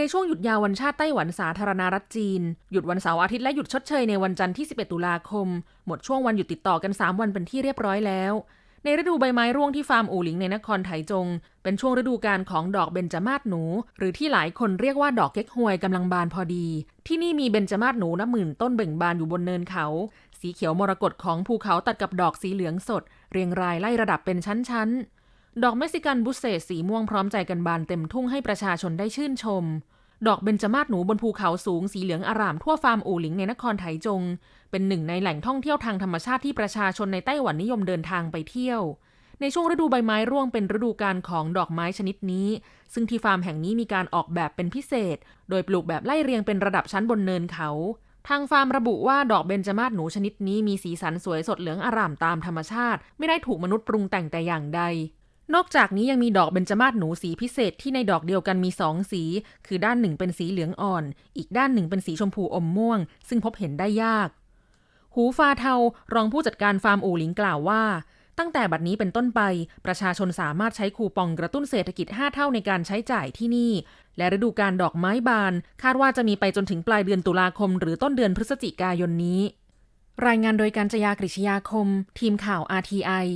ในช่วงหยุดยาววันชาติไต้หวันสาธารณรัฐจีน หยุดวันเสาร์อาทิตย์และหยุดชดเชยในวันจันทร์ที่ 11 ตุลาคม หมดช่วงวันหยุดติดต่อกัน 3 วันเป็นที่เรียบร้อยแล้ว ในฤดูใบไม้ร่วงที่ฟาร์มอู่หลิงในนครไถจง เป็นช่วงฤดูกาลของดอกเบญจมาศหนู หรือที่หลายคนเรียกว่าดอกเก๊กฮวยกำลังบานพอดี ที่นี่มีเบญจมาศหนูนับหมื่นต้นเบ่งบานอยู่บนเนินเขา สีเขียวมรกตของภูเขาตัดกับดอกสีเหลืองสด เรียงรายไล่ระดับเป็นชั้นๆ ดอกเม็กซิกันบุเซตสีม่วงพร้อมใจกันบานเต็มทุ่งให้ประชาชนได้ชื่นชม ดอกเบญจมาศหนูบนภูเขาสูงสีเหลืองอารามทั่วฟาร์มอู่หลิงในนครไถจง เป็นหนึ่งในแหล่งท่องเที่ยวทางธรรมชาติที่ประชาชนในไต้หวันนิยมเดินทางไปเที่ยว ในช่วงฤดูใบไม้ร่วงเป็นฤดูกาลของดอกไม้ชนิดนี้ ซึ่งที่ฟาร์มแห่งนี้มีการออกแบบเป็นพิเศษ โดยปลูกแบบไล่เรียงเป็นระดับชั้นบนเนินเขาทางฟาร์มระบุว่าดอกเบญจมาศหนูชนิดนี้มีสีสันสวยสดเหลืองอร่ามตามธรรมชาติ ไม่ได้ถูกมนุษย์ปรุงแต่งแต่อย่างใด นอกจากนี้ยังมีดอกเบญจมาศหนูสีพิเศษที่ในดอกเดียวกันมีสองสี คือด้านหนึ่งเป็นสีเหลืองอ่อน อีกด้านหนึ่งเป็นสีชมพูอมม่วง ซึ่งพบเห็นได้ยาก หูฟาเทารองผู้จัดการฟาร์มอู่หลิงกล่าวว่า ตั้งแต่บัดนี้เป็นต้นไป ประชาชนสามารถใช้คูปองกระตุ้นเศรษฐกิจ 5 เท่าในการใช้จ่ายที่นี่ และฤดูการดอกไม้บาน คาดว่าจะมีไปจนถึงปลายเดือนตุลาคม หรือต้นเดือนพฤศจิกายนนี้ รายงานโดยการจยากริชยาคม ทีมข่าว RTI